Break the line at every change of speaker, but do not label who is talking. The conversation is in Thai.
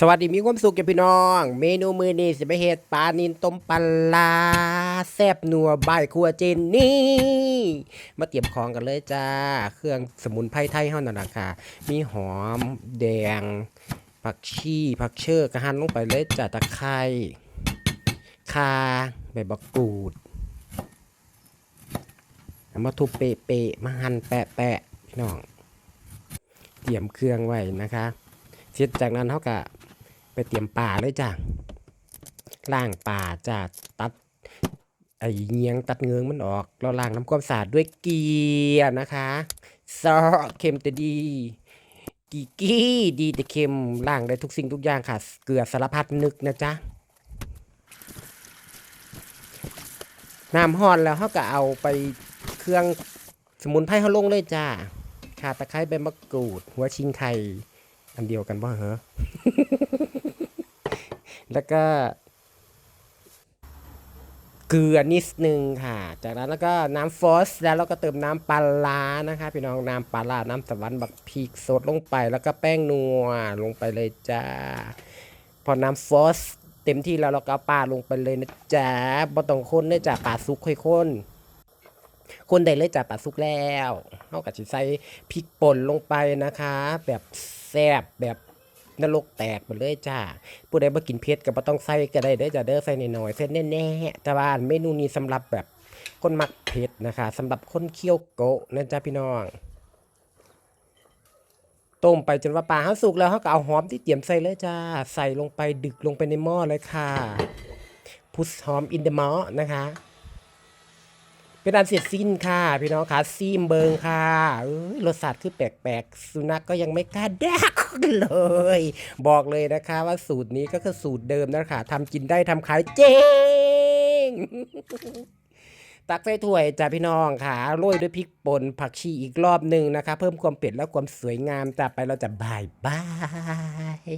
สวัสดีมีความสุขกับพี่น้อง เมนูมือนี้สิไปเฮ็ดปลานินต้มปลาร้าแซ่บนัวใบครัวเจนนี่ มาเตรียมของกันเลยจ้า เครื่องสมุนไพรไทยเฮานั่นน่ะค่ะ มีหอมแดง ผักชีผักเชื่อกระหันลงไปเลยจ้าตะไคร้ข่าใบบักกูดมาทุบเปะๆมาหั่นแปะๆพี่น้อง เตรียมเครื่องไว้นะคะเสร็จจากนั้นเขาก็ ไปเตรียมป่าเลยจ้ะล่างป่าจ้ะตัดไอเงียงตัดเงืองมันออกเราล้างน้ำความสะอาดด้วยเกียร์นะคะซอสเค็มแต่ดีกีกี้ดีแต่เค็มล้างได้ทุกสิ่งทุกอย่างค่ะ เกลือสารพัดนึกนะจ๊ะน้ำห้อนแล้วเขาก็เอาไปเครื่องสมุนไพรเขาลงเลยจ้าข่าตะไคร้ใบมะกรูด หัวชิงไข่ อันเดียวกันป่ะเหรอ แล้วก็เกลือนิดนึงค่ะ จากนั้นแล้วก็น้ำฟอสแล้วเราก็เติมน้ำปลาร้านะคะพี่น้องน้ำปลาร้าน้ำสวรรค์บักพริกสดลงไป แล้วก็แป้งนัวลงไปเลยจ้า พอน้ำฟอสเต็มที่แล้วเราก็ปลาลงไปเลยนะจ๊ะบ่ต้องคนเนื่อจากปลาซุกค่อยคน คนใดเลยจาปลาซุกแล้วเขาก็จะใส่พริกป่นลงไปนะคะ แบบแซ่บแบบนรกแตกหมดเลยจ้าผู้ใดบ่กินเผ็ดก็บ่ต้องใส่ก็ได้เด้อจ้าเด้อใส่น้อยๆใส่แน่ๆแต่ว่าเมนูนี้สำหรับแบบคนมักเผ็ดนะคะสำหรับคนเคี่ยวโกะนะจ๊ะพี่น้องต้มไปจนว่าปลาเฮาสุกแล้วเฮาก็เอาหอมที่เตรียมใส่เลยจ้า ใส่ลงไปดึกลงไปในหม้อเลยค่ะ พุชหอมอินเดอะหม้อนะคะ เป็นอันเสร็จสิ้นค่ะ พี่น้องค่ะซีมเบิงค่ะรสชาติคือแปลกๆ สุนัขกก็ยังไม่กล้าแดกเลย บอกเลยนะคะว่าสูตรนี้ก็คือสูตรเดิมนะคะทำกินได้ทำขายเจ๊งตักใส่ถ้วยจ้าพี่น้องค่ะโรยด้วยพริกป่นผักชีอีกรอบหนึ่งนะคะ เพิ่มความเผ็ดและความสวยงามจ้าไปเราจะบายบาย